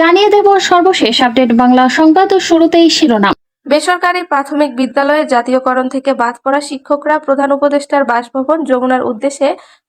জানিয়ে দেব সর্বশেষ আপডেট বাংলা সংবাদ শুরুতেই শিরোনাম। বেসরকারি প্রাথমিক বিদ্যালয়ের জাতীয়করণ থেকে বাদ পড়া শিক্ষকরা প্রধান উপদেষ্টার বাসভবন যমুনার উদ্দেশ্যে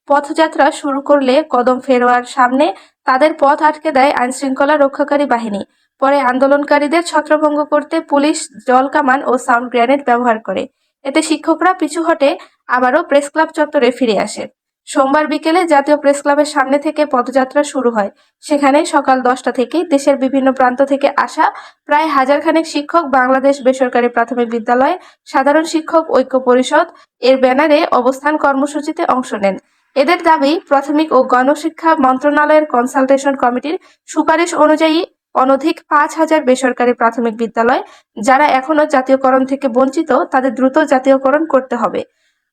পথযাত্রা শুরু করলে কদম ফেরোয়ার সামনে তাদের পথ আটকে দেয় আইনশৃঙ্খলা রক্ষাকারী বাহিনী। পরে আন্দোলনকারীদের ছত্রভঙ্গ করতে পুলিশ জল কামান ও সাউন্ড গ্রেনেড ব্যবহার করে। এতে শিক্ষকরা পিছু হটে, আবারও প্রেস ক্লাব চত্বরে ফিরে আসে। সোমবার বিকেলে জাতীয় প্রেস ক্লাবের সামনে থেকে পদযাত্রা শুরু হয়। সেখানে সকাল দশটা থেকেই দেশের বিভিন্ন প্রান্ত থেকে আসা প্রায় হাজারখানেক শিক্ষক বাংলাদেশ বেসরকারি প্রাথমিক বিদ্যালয় সাধারণ শিক্ষক ঐক্য পরিষদ এর ব্যানারে অবস্থান কর্মসূচিতে অংশ নেন। এদের দাবি, প্রাথমিক ও গণশিক্ষা মন্ত্রণালয়ের কনসালটেশন কমিটির সুপারিশ অনুযায়ী অনধিক পাঁচ হাজার বেসরকারি প্রাথমিক বিদ্যালয়, যারা এখনও জাতীয়করণ থেকে বঞ্চিত, তাদের দ্রুত জাতীয়করণ করতে হবে।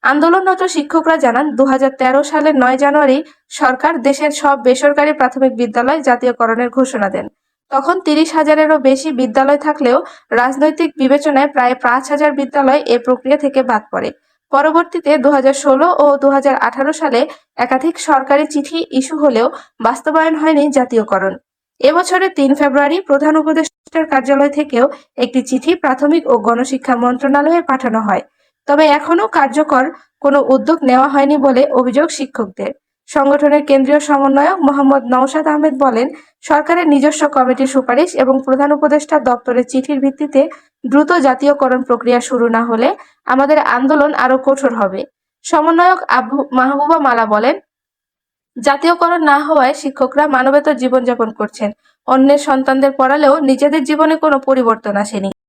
আন্দোলনরত শিক্ষকরা জানান দু হাজার তেরো সালের নয় জানুয়ারি সরকার দেশের সব বেসরকারি প্রাথমিক বিদ্যালয় জাতীয়করণের ঘোষণা দেন। তখন তিরিশ হাজারেরও বেশি বিদ্যালয় থাকলেও রাজনৈতিক বিবেচনায় প্রায় পাঁচ হাজার বিদ্যালয় এ প্রক্রিয়া থেকে বাদ পড়ে। পরবর্তীতে দু হাজার ষোলো ও দু হাজার আঠারো সালে একাধিক সরকারি চিঠি ইস্যু হলেও বাস্তবায়ন হয়নি জাতীয়করণ। এবছরের তিন ফেব্রুয়ারি প্রধান উপদেষ্টার কার্যালয় থেকেও একটি চিঠি প্রাথমিক ও গণশিক্ষা মন্ত্রণালয়ে পাঠানো হয়। তবে এখনও কার্যকর কোনো উদ্যোগ নেওয়া হয়নি বলে অভিযোগ শিক্ষকদের। সংগঠনের কেন্দ্রীয় সমন্বয়ক মোহাম্মদ নওশাদ আহমেদ বলেন, সরকারের নিজস্ব কমিটির সুপারিশ এবং প্রধান উপদেষ্টা দপ্তরের চিঠির ভিত্তিতে দ্রুত জাতীয়করণ প্রক্রিয়া শুরু না হলে আমাদের আন্দোলন আরও কঠোর হবে। সমন্বয়ক আবু মাহবুবা মালা বলেন, জাতীয়করণ না হওয়ায় শিক্ষকরা মানবেতর জীবনযাপন করছেন। অন্যের সন্তানদের পড়ালেও নিজেদের জীবনে কোনো পরিবর্তন আসেনি।